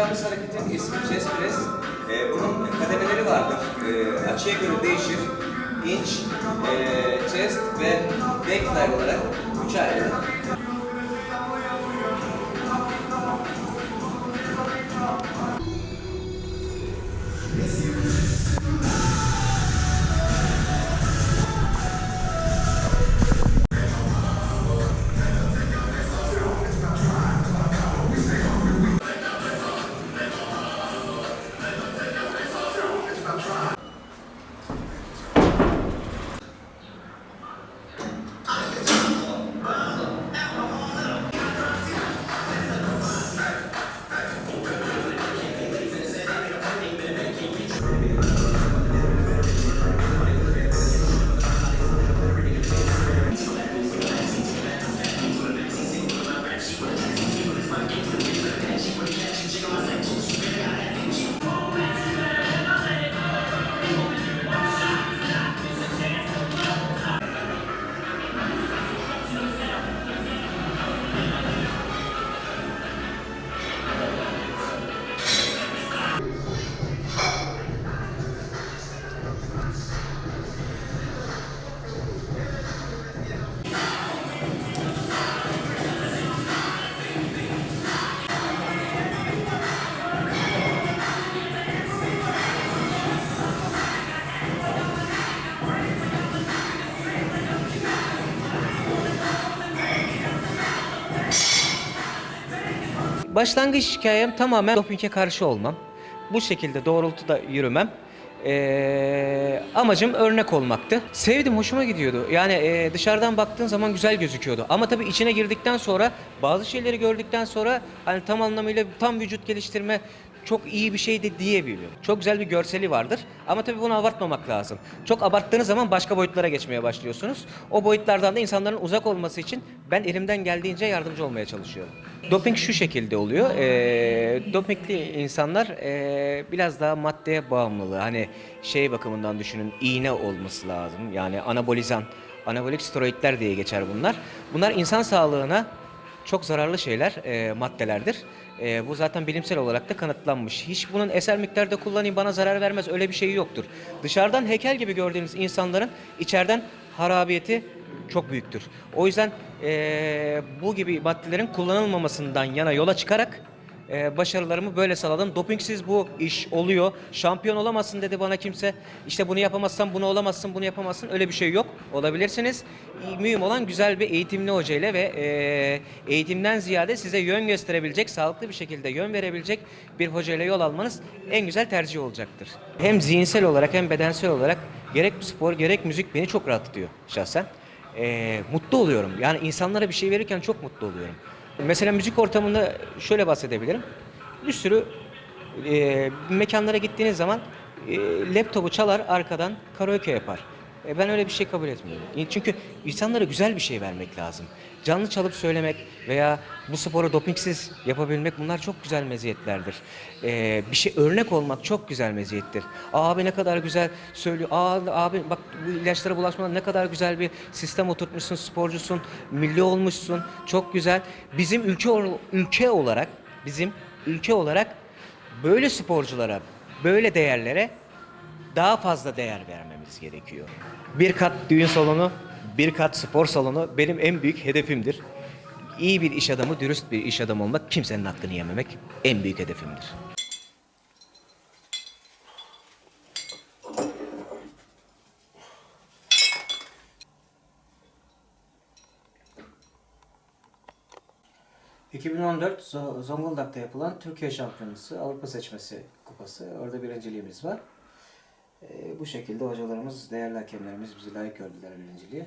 Yapacağımız hareketin ismi chest press. Ee, bunun kademeleri vardır. Ee, açıya göre değişir. Inch, ee, chest ve back fly olarak üçe ayrılır. Başlangıç hikayem tamamen dopinge karşı olmam. Bu şekilde doğrultuda yürümem. Ee, amacım örnek olmaktı. Sevdim, hoşuma gidiyordu. Yani e, dışarıdan baktığın zaman güzel gözüküyordu. Ama tabii içine girdikten sonra, bazı şeyleri gördükten sonra hani tam anlamıyla tam vücut geliştirme çok iyi bir şey de diyebiliyorum. Çok güzel bir görseli vardır. Ama tabii bunu abartmamak lazım. Çok abarttığınız zaman başka boyutlara geçmeye başlıyorsunuz. O boyutlardan da insanların uzak olması için ben elimden geldiğince yardımcı olmaya çalışıyorum. Doping şu şekilde oluyor. Ee, dopingli insanlar ee, biraz daha maddeye bağımlılığı. Hani şey bakımından düşünün iğne olması lazım. Yani anabolizan, anabolik steroidler diye geçer bunlar. Bunlar insan sağlığına çok zararlı şeyler, e, maddelerdir. E, bu zaten bilimsel olarak da kanıtlanmış. Hiç bunun eser miktarda kullanayım bana zarar vermez öyle bir şey yoktur. Dışarıdan heykel gibi gördüğünüz insanların içeriden harabiyeti çok büyüktür. O yüzden e, bu gibi maddelerin kullanılmamasından yana yola çıkarak e, başarılarımı böyle sağladım. Dopingsiz bu iş oluyor. Şampiyon olamazsın dedi bana kimse. İşte bunu yapamazsan bunu olamazsın, bunu yapamazsın. Öyle bir şey yok. Olabilirsiniz. Mühim olan güzel bir eğitimli hocayla ve e, eğitimden ziyade size yön gösterebilecek, sağlıklı bir şekilde yön verebilecek bir hocayla yol almanız en güzel tercih olacaktır. Hem zihinsel olarak hem bedensel olarak gerek spor gerek müzik beni çok rahatlatıyor şahsen. E, mutlu oluyorum. Yani insanlara bir şey verirken çok mutlu oluyorum. Mesela müzik ortamında şöyle bahsedebilirim. Bir sürü e, mekanlara gittiğiniz zaman e, laptopu çalar arkadan karaoke yapar. E, ben öyle bir şey kabul etmiyorum. Çünkü insanlara güzel bir şey vermek lazım. Canlı çalıp söylemek veya bu sporu dopingsiz yapabilmek bunlar çok güzel meziyetlerdir. E, bir şey örnek olmak çok güzel meziyettir. Abi ne kadar güzel söylüyor. Aa, abi bak bu ilaçlara bulaşmadan ne kadar güzel bir sistem oturtmuşsun, sporcusun, milli olmuşsun. Çok güzel. Bizim ülke ülke olarak bizim ülke olarak böyle sporculara, böyle değerlere daha fazla değer vermemiz gerekiyor. Bir kat düğün salonu, bir kat spor salonu benim en büyük hedefimdir. İyi bir iş adamı, dürüst bir iş adamı olmak, kimsenin hakkını yememek en büyük hedefimdir. ...2014 Zo- Zonguldak'ta yapılan Türkiye Şampiyonası Avrupa Seçmesi Kupası. Orada birinciliğimiz var. Ee, bu şekilde hocalarımız, değerli hakemlerimiz bizi layık gördüler birinciliğe.